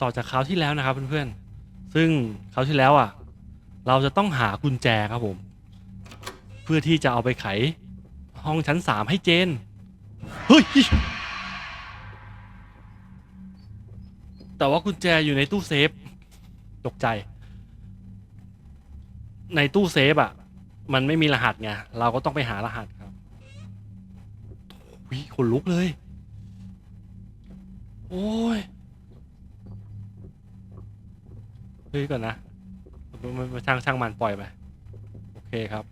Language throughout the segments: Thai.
ต่อจากคราวที่แล้วนะครับเพื่อนๆ ซึ่งคราวที่แล้วอะ เราจะต้องหากุญแจครับผม เพื่อที่จะเอาไปไขห้องชั้นสามให้เจน เฮ้ย แต่ว่ากุญแจอยู่ในตู้เซฟ ตกใจ ในตู้เซฟอะ มันไม่มีรหัสไง เราก็ต้องไปหารหัสครับวิขนลุกเลย โอ้ย เฮ้ยก่อนนะมันช่างช่างมันปล่อยไปโอเคครับ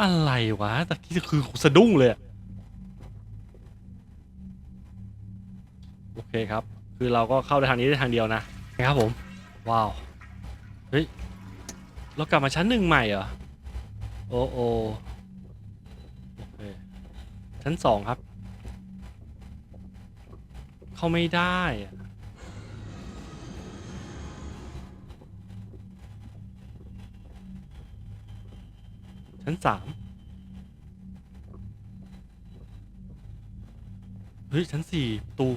อะไรวะตะกี้คือสะดุ้งเลย โอเคครับ คือเราก็เข้าได้ทางนี้ได้ทางเดียวนะนะครับผม ว้าว เฮ้ย เรากลับมาชั้นหนึ่งใหม่เหรอ โอ้โอโอ ชั้นสองครับ เข้าไม่ได้อะชั้นสามเฮ้ยชั้นสี่ประตู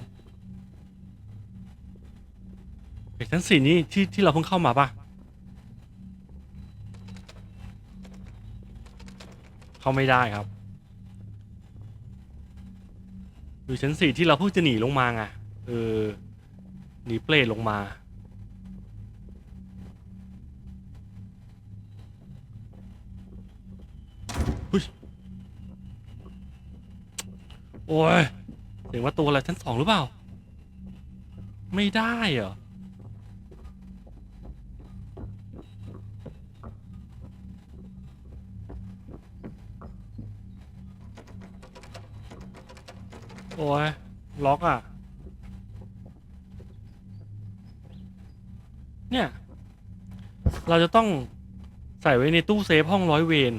เฮ้ยชั้นสี่นี่ที่ที่เราเพิ่งเข้ามาปะเข้าไม่ได้ครับ อยู่ชั้นสี่ที่เราเพิ่งจะหนีลงมาไงเออหนีเปลดลงมาเฮ้ยโอ้ยเสียงว่าตัวอะไรชั้นสองหรือเปล่า ไม่ได้เหรอ โอ้ยล็อกอะ เนี่ย เราจะต้องใส่ไว้ในตู้เซฟห้องร้อยเวร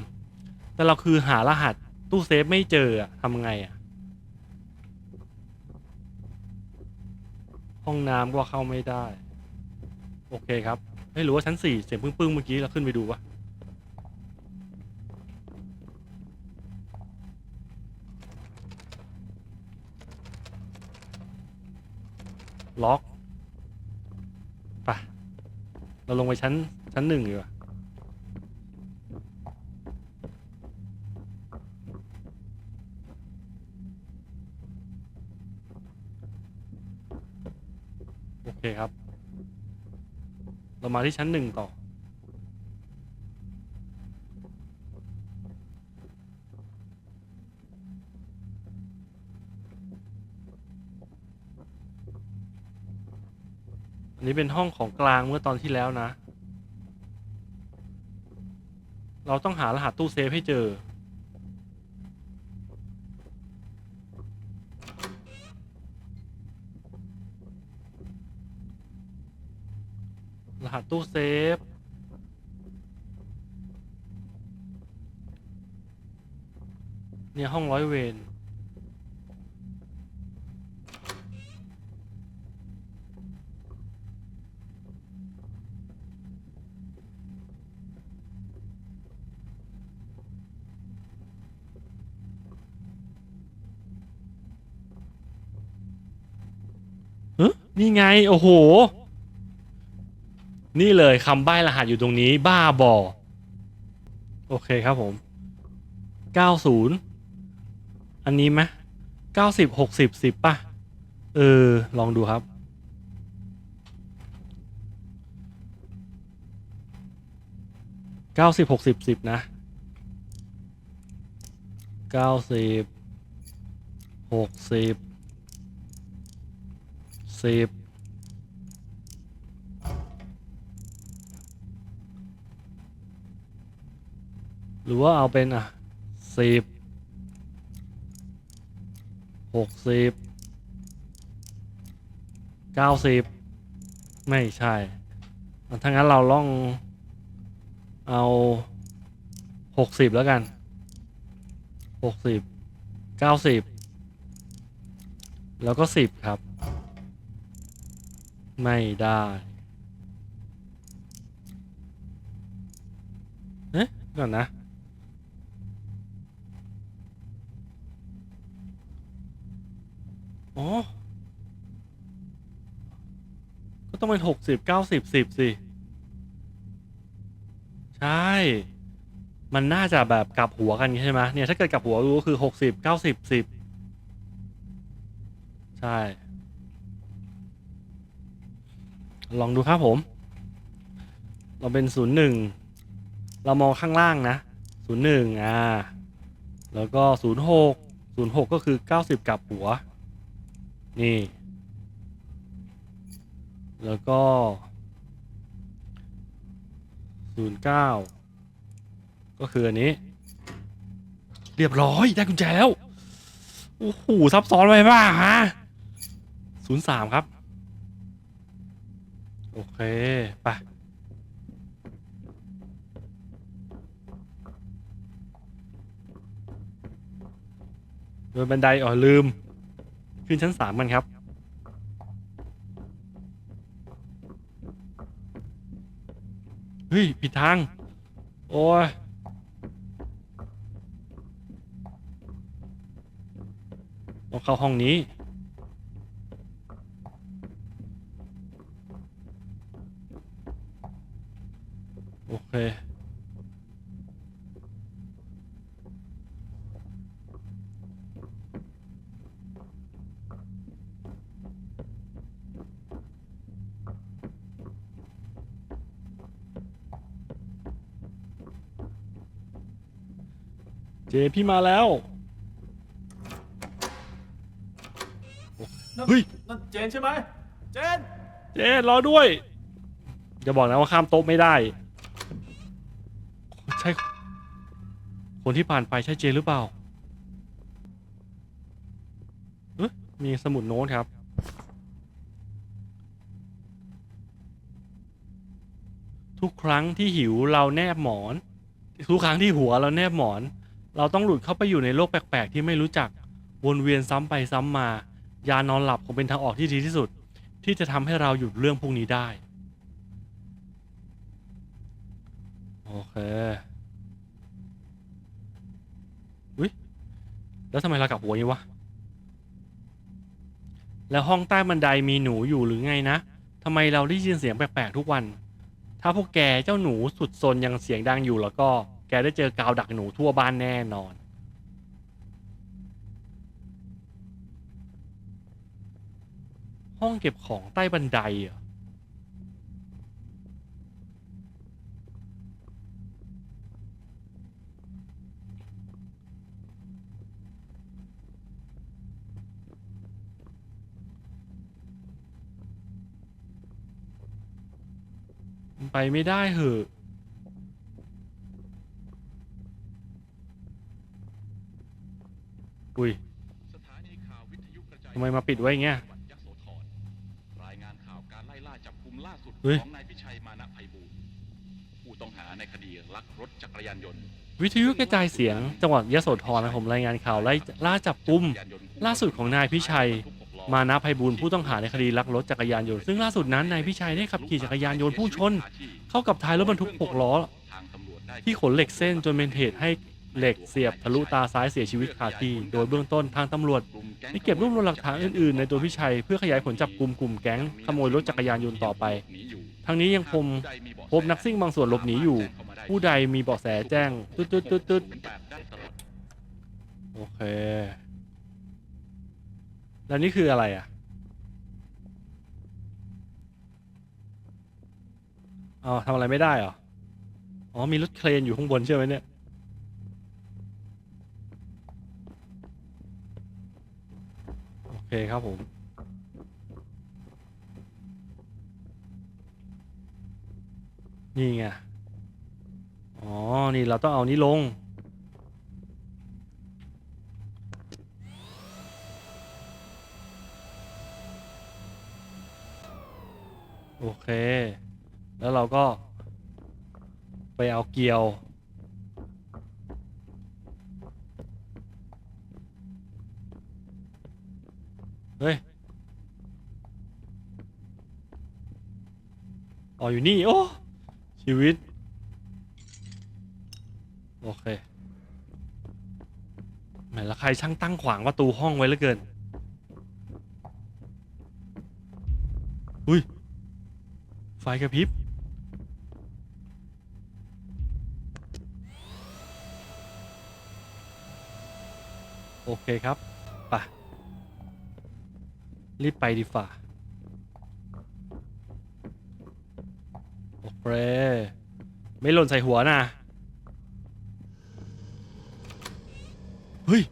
แต่เราคือหารหัสตู้เซฟไม่เจออะทำไงอะห้องน้ำก็เข้าไม่ได้ โอเคครับ ไม่รู้ว่าชั้นสี่เสียงปึ้งๆเมื่อกี้เราขึ้นไปดูปะ ล็อกไปะเราลงไปชั้น ชั้นหนึ่งดีกว่าโอเคครับ เรามาที่ชั้นหนึ่งต่อ นี้เป็นห้องของกลางเมื่อตอนที่แล้วนะ เราต้องหารหัสตู้เซฟให้เจอ รหัสตู้เซฟเนี่ยห้องร้อยเวร นี่ไง โอ้โห นี่เลยคำใบ้รหัสอยู่ตรงนี้ บ้าบอ โอเคครับผม90อันนี้ไหม90 60 10ป่ะ เออ ลองดูครับ90 60 10นะ90 60 10หกสิบ สิบหรือว่าเอาเป็นอะสิบหกสิบเก้าสิบไม่ใช่ถ้างั้นเราล่องเอาหกสิบแล้วกันหกสิบเก้าสิบแล้วก็สิบครับ ไม่ได้เอ๊ะก่อนนะ อ๋อ ก็ต้องเป็นหกสิบเก้าสิบสิบสิ ใช่ มันน่าจะแบบกลับหัวกันใช่ไหมเนี่ย ถ้าเกิดกลับหัวรู้ก็คือหกสิบเก้าสิบสิบ ใช่ ลองดูครับผม เราเป็นศูนย์หนึ่งเรามองข้างล่างนะศูนย์หนึ่งอ่า แล้วก็ศูนย์หกศูนย์หกก็คือเก้าสิบกับหัว นี่ แล้วก็ศูนย์เก้าก็คืออันนี้ เรียบร้อยได้กุญแจแล้ว โอ้โหซับซ้อนไปบ้าฮะศูนย์สามครับ โอเคไปโดยบันไดอ๋อลืม ขึ้นชั้นสามกันครับเฮ้ยผิดทาง โอ้ยต้องเข้าห้องนี้ อเค เจพี่มาแล้ว นั่นเฮ้ย นั่นเจนใช่ไหมเจน เจรอด้วยอย่าบอกนะว่าข้ามโต๊ะไม่ได้ คนที่ผ่านไปใช่เจหรือเปล่าเอ๊ะมีสมุดโน้ตครับ ทุกครั้งที่หิวเราแนบหมอน ทุกครั้งที่หัวเราแนบหมอน เราต้องหลุดเข้าไปอยู่ในโลกแปลก ๆ ที่ไม่รู้จัก วนเวียนซ้ำไปซ้ำมา ยานอนหลับคงเป็นทางออกที่ดีที่สุด ที่จะทำให้เราหยุดเรื่องพวกนี้ได้ โอเค แล้วทำไมเรากลับหัวนี้วะ แล้วห้องใต้บันไดมีหนูอยู่หรือไงนะทำไมเราได้ยินเสียงแปลกๆทุกวัน ถ้าพวกแกเจ้าหนูสุดซนยังเสียงดังอยู่แล้วก็ แกได้เจอกาวดักหนูทั่วบ้านแน่นอน ห้องเก็บของใต้บันไดเหรอะ ไปไม่ได้เหอะ อุ้ยสถานีข่าววิทยุกระจายทำไมมาปิดไว้อย่างเงี้ย จังหวัดยโสธรรายงานข่าวการไล่ล่าจับกุมล่าสุดเฮ้ย ของนายพิชัยมานะไพบูลย์ผู้ต้องหาในคดีลักรถจักรยานยนต์วิทยุกระจายเสียง จังหวัดยโสธรนะผมรายงานข่าวไล่ล่าจับกุมจักรยานยนต์ล่าสุดของนายพิชัย มานะภัยบูลผู้ต้องหาในคดีลักรถจักรยานยนต์ซึ่งล่าสุดนั้นนายพิชัยได้ขับขี่จักรยานยนต์พุ่งชน เข้ากับท้ายรถบรรทุกหกล้อ ที่ขนเหล็กเส้นจนเป็นเหตุให้เหล็กเสียบทะลุตาซ้ายเสียชีวิตคาที่ โดยเบื้องต้นทางตำรวจได้เก็บรวบรวมหลักฐานอื่นๆ ในตัวพิชัย เพื่อขยายผลจับกลุ่มกลุ่มแก๊งขโมยรถจักรยานยนต์ต่อไป ทั้งนี้ยังคงพบนักซิ่งบางส่วนหลบหนีอยู่ ผู้ใดมีเบาะแสแจ้งตึ๊ดตึ๊ดตึ๊ดตึ๊ดโอเค แล้วนี่คืออะไรอะอ๋อทำอะไรไม่ได้เหรอ อ๋อ มีรถเครนอยู่ข้างบนใช่ไหมเนี่ย โอเคครับผม นี่ไง อ๋อ นี่เราต้องเอานี้ลง โอเค แล้วเราก็ ไปเอาเกลียว เฮ้ย อ๋อ อยู่นี่ โอ้ ชีวิต โอเคแหมแล้วใครช่างตั้งขวางประตูห้องไว้เหลือเกิน อุ้ย ไฟกระพริบโอเคครับไปรีบไปดีฝ่าโอเคไม่หล่นใส่หัวนะเฮ้ย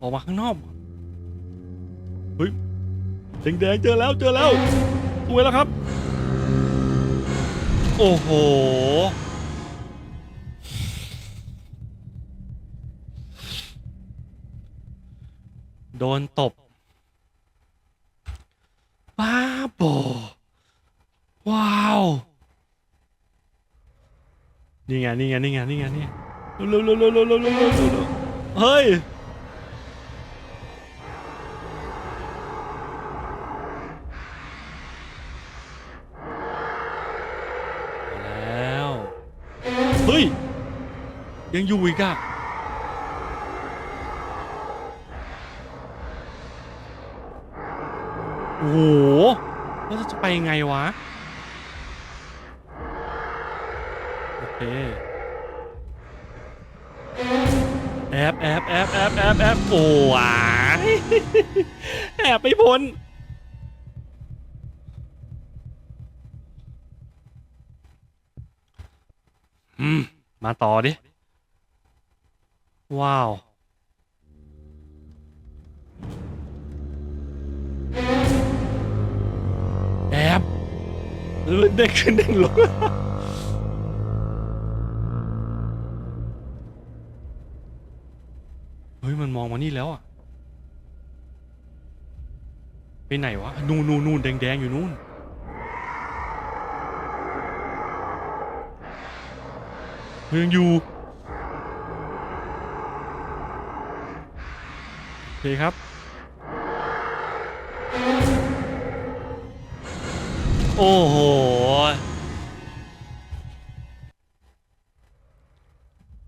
ออกมาข้างนอกเฮ้ย แดงๆเจอแล้วเจอแล้วสวยแล้วครับ โอ้โห โดนตบ บ้าบอว้าว นี่ไงนี่ไงนี่ไงนี่ไงนี่เร็วเร็วเร็วเร็วเร็วเร็วเฮ้ย ยังอยู่อีกอะโอ้โหแล้วจะไปยังไงวะ โอเค แอบแอบแอบแอบแอบแอบโอ้ยแอบไม่พ้นมาต่อดิ ว้าว แอบเออเด้ขึ้นเด้งลงเฮ้ย มันมองมานี่แล้วอะ ไปไหนวะ นู่นนู่นนู่นแดงแดงๆอยู่นู่นยังอยู่ โอ เคครับ โอ้โห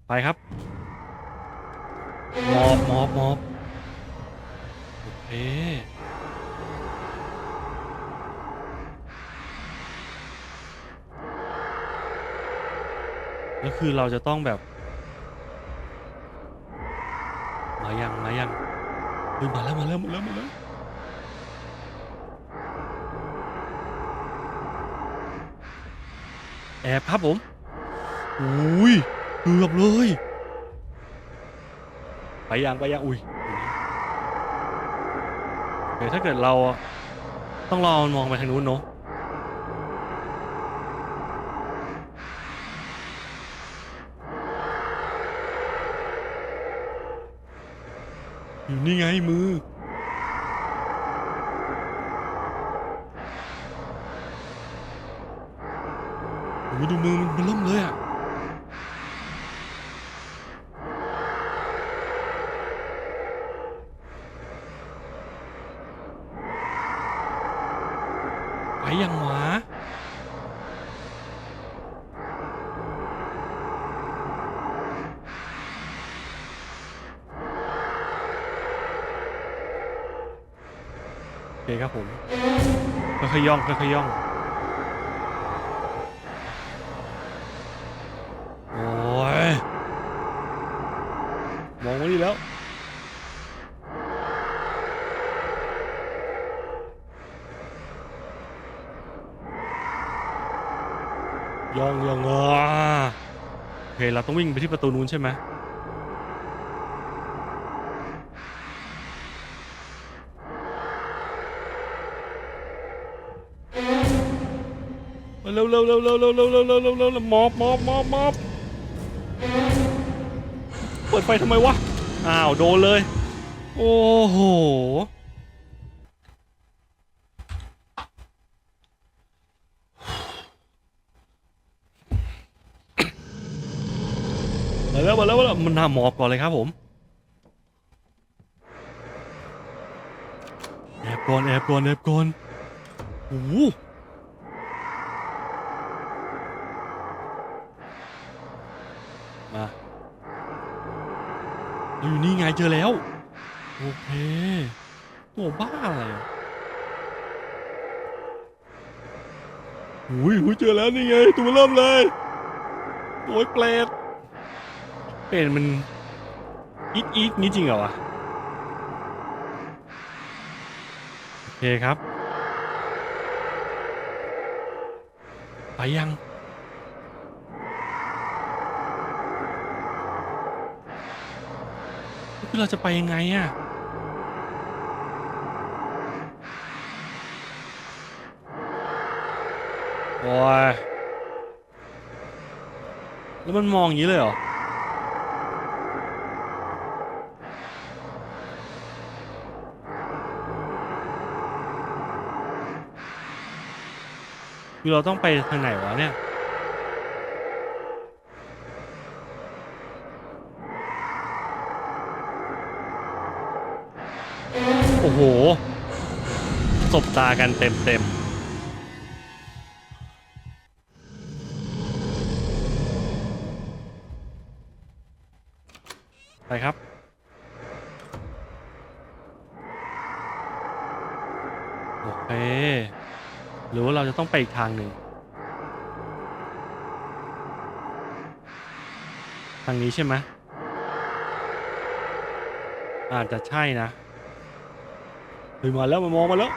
ไปครับมอบมอบมอบโอเคแล้วคือเราจะต้องแบบ มายัง มายัง ฮ้ยมาแล้วมาแล้วมาแล้วมาแล้วแอบครับผมอุ้ยเกือบเลย ไปยังไปยังอุ้ยเดี๋ยวถ้าเกิดเราต้องรอมันมองไปทางนู้นเนาะ อยู่นี่ไงมือ โอ้โหดูมือมันเริ่มเลยอะ ไปยังวะ โอเคครับผมค่อยๆย่องค่อยๆย่องโอ้ยมองมานี่แล้วย่องย่องอะโอเคเราต้องวิ่งไปที่ประตูนู้นใช่ไหม เร็วเร็วเร็วเร็วเร็วเร็วเร็วมอบมอบมอบมอบเปิดไฟทำไมวะ อ้าวโดนเลย โอ้โห มาแล้วมาแล้วมาแล้วมันหาหมอบก่อนเลยครับผมแอบก่อนแอบก่อนแอบก่อนโอ้ อยู่นี่ไงเจอแล้ว โอเค ตัวบ้าอะไรอะหุยหุยเจอแล้วนี่ไง ตัวเริ่มเลยโอ้ยเปรตเปรตมันอีกอีกนี่จริงเหรอวะโอเคครับ ไปยัง คือเราจะไปยังไงอะโอ้ยแล้วมันมองอย่างนี้เลยเหรอ คือเราต้องไปทางไหนวะเนี่ย สบตากันเต็มเต็มๆไปครับ โอเค หรือว่าเราจะต้องไปอีกทางหนึ่ง ทางนี้ใช่ไหมอาจจะใช่นะเฮ้ยมาแล้วมามองมาแล้ว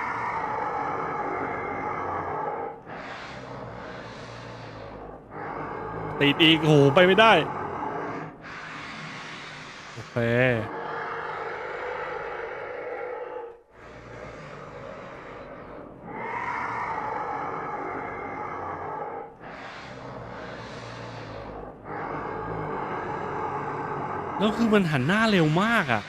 ติดอีกโอ้โหไปไม่ได้ โอเค แล้วคือมันหันหน้าเร็วมากอะ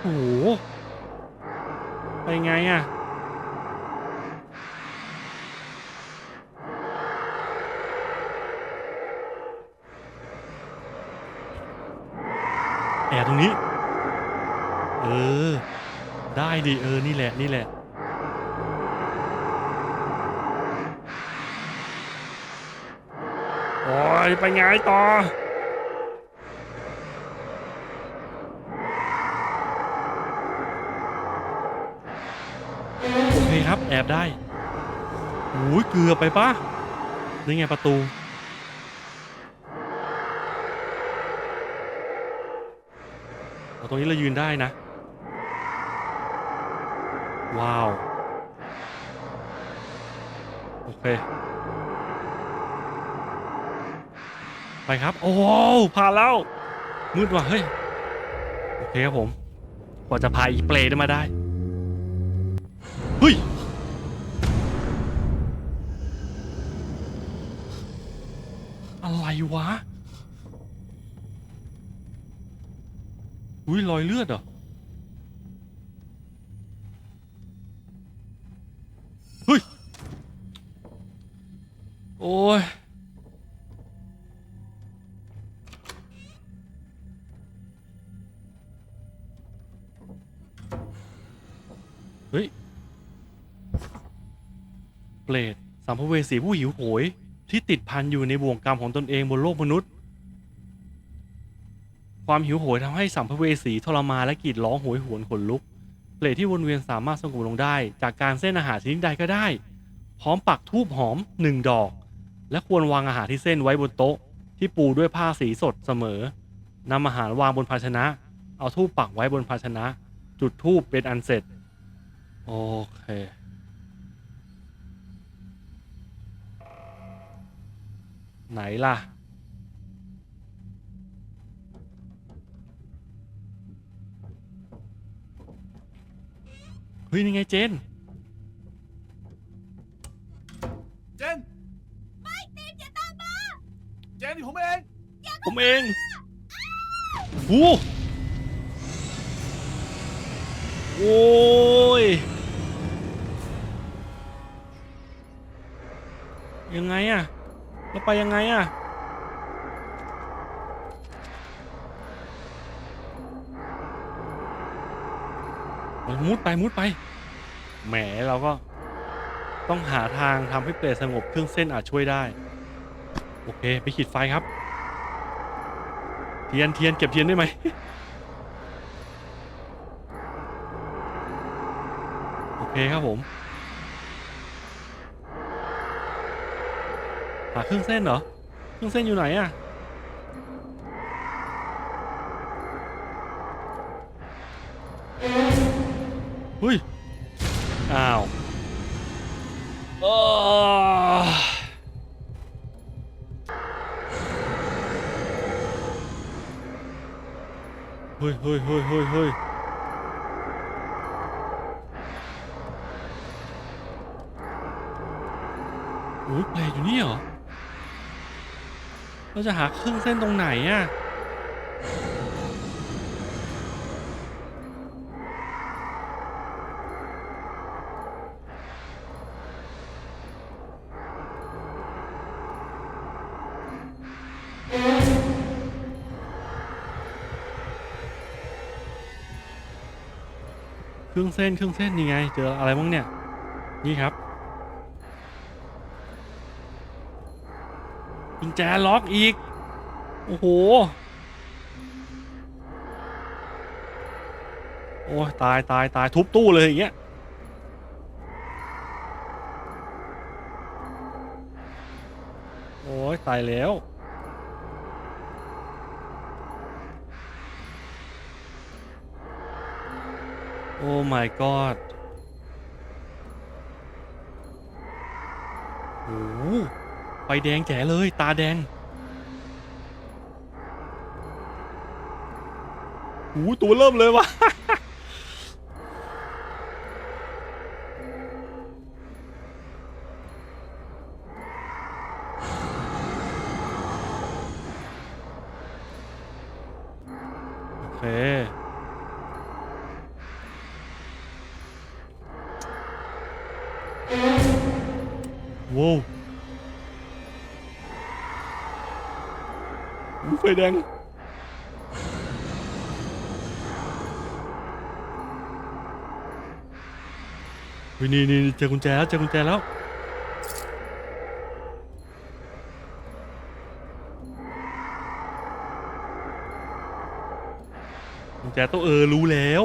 โอ้โห ไปไงอะแอบตรงนี้ เออ ได้ดิ เออ นี่แหละ นี่แหละ โอ้ย ไปไงต่อเคครับ แอบได้โอ้ยเกือบไปปะนี่ไงประตูเอาตรงนี้เรายืนได้นะ ว้าว โอเค ไปครับ โอ้ผ่านแล้ว มืดว่ะ เฮ้ย โอเคครับผม กว่าจะพาอีเปลได้มาได้ วะ อุ้ยรอยเลือดเหรอ เฮ้ย โอ้ยเฮ้ยเปรตสัมภเวสีผู้หิวโหย ที่ติดพันอยู่ในบ่วงกรรมของตนเองบนโลกมนุษย์ ความหิวโหยทำให้สัมภเวสีทรมานและกรีดร้องโหยหวนขนลุกเปรตที่วนเวียนสามารถสงบลงได้ จากการเส้นอาหารชนิดใดก็ได้ พร้อมปักทูบหอมหนึ่งดอก และควรวางอาหารที่เส้นไว้บนโต๊ะ ที่ปูด้วยผ้าสีสดเสมอนำอาหารวางบนภาชนะ เอาทูบปักไว้บนภาชนะ จุดทูบเป็นอันเสร็จ โอเค ไหนล่ะ เฮ้ย นี่ไงเจน เจน ไม่เจนอย่าตามมาเจนผมเอง ผมเองโอ้โอ้ย ยังไงอะ เราไปยังไงอะมุดไปมุดไป แหมเราก็ต้องหาทางทำให้เปลสงบเครื่องเส้นอาจช่วยได้ โอเค ไปขีดไฟครับ เทียนเทียนเก็บเทียนได้ไหม โอเคครับผม หาเครื่องเส้นเหรอ เครื่องเส้นอยู่ไหนอะเฮ้ย อ้าวเอ้เฮ้ยเฮ้ยเฮ้ยเฮ้ยเฮ้ยโอ้ยแปลอยู่นี่เหรอ เราจะหาเครื่องเส้นตรงไหนอะเครื่องเส้นเครื่องเส้นนี่ไง เจออะไรบ้างเนี่ย นี่ครับกุญ แจล็อกอีก โอ้โห โอ้ยตายตายตายทุบตู้เลยอย่างเงี้ย โอ้ยตายแล้วโอ้ my god ไฟแดงแจ๋เลยตาแดงโอ้โหตัวเริ่มเลยวะ แดงวินี่นี่เจอกุญแจแล้วเจอกุญแจแล้วกุญแจต้องเออรู้แล้ว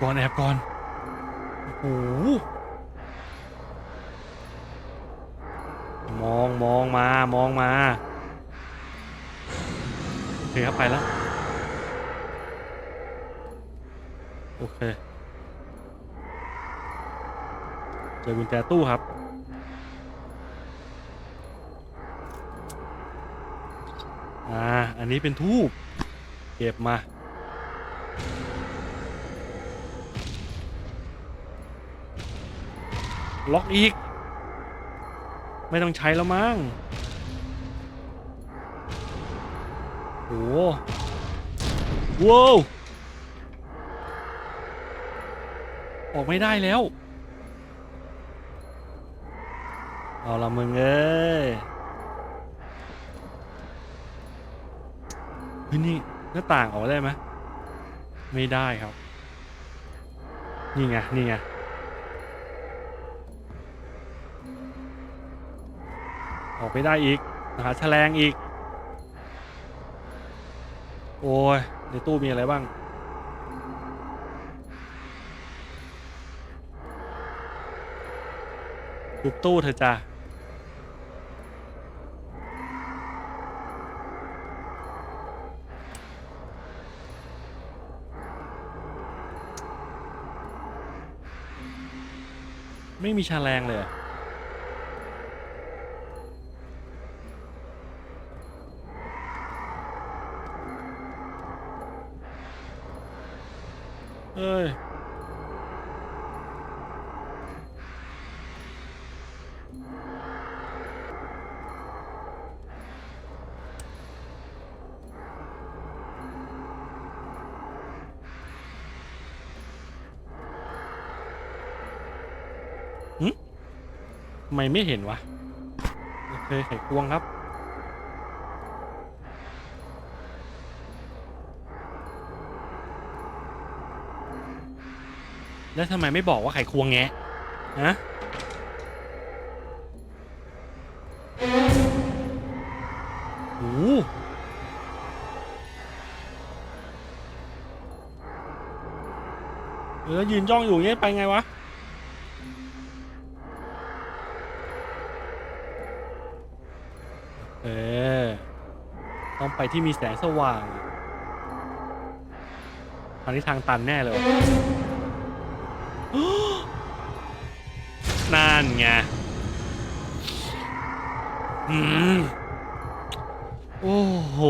ก่อนแอบก่อนโอ้โหมองมองมามองมาโอเคครับไปแล้วโอเคเจอกุญแจตู้ครับอ่าอันนี้เป็นทูบเก็บมา ล็อกอีก ไม่ต้องใช้แล้วมั้งโอ้โหว้าวออกไม่ได้แล้ว เอาละมึงเอ้เฮ้ยนี่หน้าต่างออกได้ไหมไม่ได้ครับ นี่ไง นี่ไง ออกไม่ได้อีกหาแฉลงอีก โอ้ย ในตู้มีอะไรบ้าง ทุบตู้เธอะจ้ะไม่มีแฉลงเลยอเำไมไม่เห็นวะโอเคไขควงครับ แล้วทำไมไม่บอกว่าไขควงแงะฮะโอ้เออยืนจ้องอยู่เงี้ยไปไงวะ ไปที่มีแสงสว่างทางนี้ทางตันแน่เลยนั่นไงอืมโอ้โห